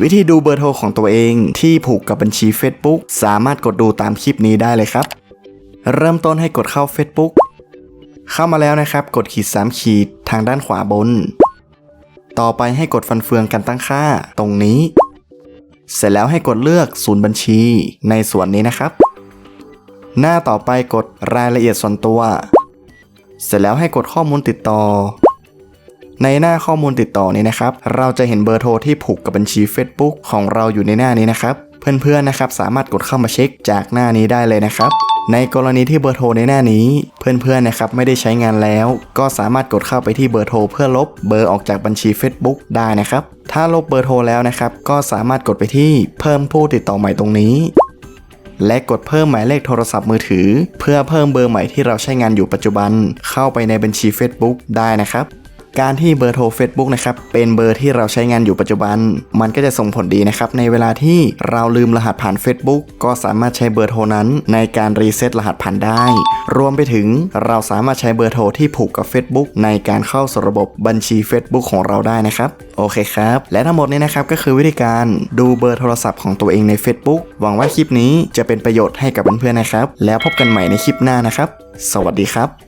วิธีดูเบอร์โทรของตัวเองที่ผูกกับบัญชี Facebook สามารถกดดูตามคลิปนี้ได้เลยครับ เริ่มต้นให้กดเข้า Facebook เข้ามาแล้วนะครับ กดขีด3ขีดทางด้านขวาบน ต่อไปให้กดฟันเฟืองการตั้งค่าตรงนี้ เสร็จแล้วให้กดเลือกศูนย์บัญชีในส่วนนี้นะครับ หน้าต่อไปกดรายละเอียดส่วนตัว เสร็จแล้วให้กดข้อมูลติดต่อ ในหน้าข้อมูลติดต่อนี้นะครับ เราจะเห็นเบอร์โทรที่ผูกกับบัญชี Facebook ของเราอยู่ในหน้านี้นะครับ เพื่อนๆนะครับสามารถกดเข้ามาเช็คจากหน้านี้ได้เลยนะครับในกรณีที่เบอร์โทรในหน้านี้ เพื่อนๆนะครับไม่ได้ใช้งานแล้ว ก็สามารถกดเข้าไปที่เบอร์โทรเพื่อลบเบอร์ออกจากบัญชี Facebook ได้นะครับ ถ้าลบเบอร์โทรแล้วนะครับ ก็สามารถกดไปที่เพิ่มผู้ติดต่อใหม่ตรงนี้ และกดเพิ่มหมายเลขโทรศัพท์มือถือ เพื่อเพิ่มเบอร์ใหม่ที่เราใช้งานอยู่ปัจจุบัน เข้าไปในบัญชี Facebook ได้นะครับ การที่เบอร์โทร Facebook นะครับเป็นเบอร์ที่เราใช้งานอยู่ปัจจุบัน มันก็จะส่งผลดีนะครับในเวลาที่เราลืมรหัสผ่าน Facebook ก็สามารถใช้เบอร์โทรนั้น ในการรีเซ็ตรหัสผ่านได้ รวมไปถึงเราสามารถใช้เบอร์โทรที่ผูกกับ Facebook ในการเข้าสู่ระบบบัญชี Facebook ของเราได้นะครับ โอเคครับ และทั้งหมดนี้นะครับก็คือวิธีการดูเบอร์โทรศัพท์ของตัวเองใน Facebook หวังว่าคลิปนี้จะเป็นประโยชน์ให้กับเพื่อนๆนะครับ แล้วพบกันใหม่ในคลิปหน้านะครับ สวัสดีครับ